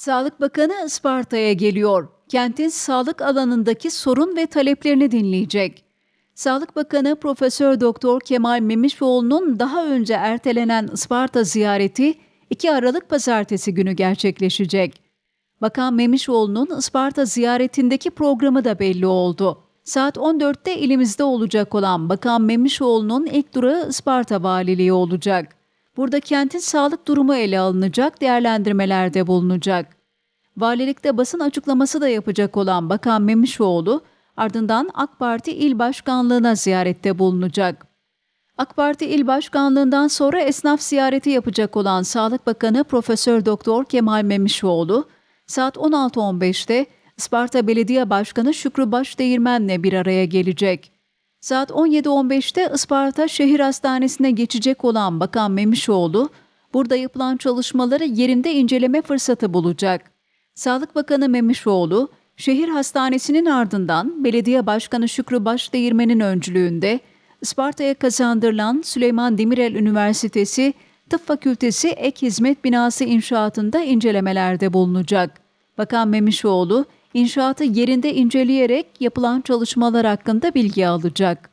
Sağlık Bakanı Isparta'ya geliyor. Kentin sağlık alanındaki sorun ve taleplerini dinleyecek. Sağlık Bakanı Profesör Doktor Kemal Memişoğlu'nun daha önce ertelenen Isparta ziyareti 2 Aralık Pazartesi günü gerçekleşecek. Bakan Memişoğlu'nun Isparta ziyaretindeki programı da belli oldu. Saat 14'te ilimizde olacak olan Bakan Memişoğlu'nun ilk durağı Isparta Valiliği olacak. Burada kentin sağlık durumu ele alınacak, değerlendirmelerde bulunacak. Valilikte basın açıklaması da yapacak olan Bakan Memişoğlu, ardından AK Parti İl Başkanlığı'na ziyarette bulunacak. AK Parti İl Başkanlığından sonra esnaf ziyareti yapacak olan Sağlık Bakanı Profesör Doktor Kemal Memişoğlu, saat 16.15'te Isparta Belediye Başkanı Şükrü Başdeğirmen'le bir araya gelecek. Saat 17.15'te Isparta Şehir Hastanesi'ne geçecek olan Bakan Memişoğlu, burada yapılan çalışmaları yerinde inceleme fırsatı bulacak. Sağlık Bakanı Memişoğlu, şehir hastanesinin ardından Belediye Başkanı Şükrü Başdeğirmen'in öncülüğünde Isparta'ya kazandırılan Süleyman Demirel Üniversitesi Tıp Fakültesi Ek Hizmet Binası inşaatında incelemelerde bulunacak. Bakan Memişoğlu, inşaatı yerinde inceleyerek yapılan çalışmalar hakkında bilgi alacak.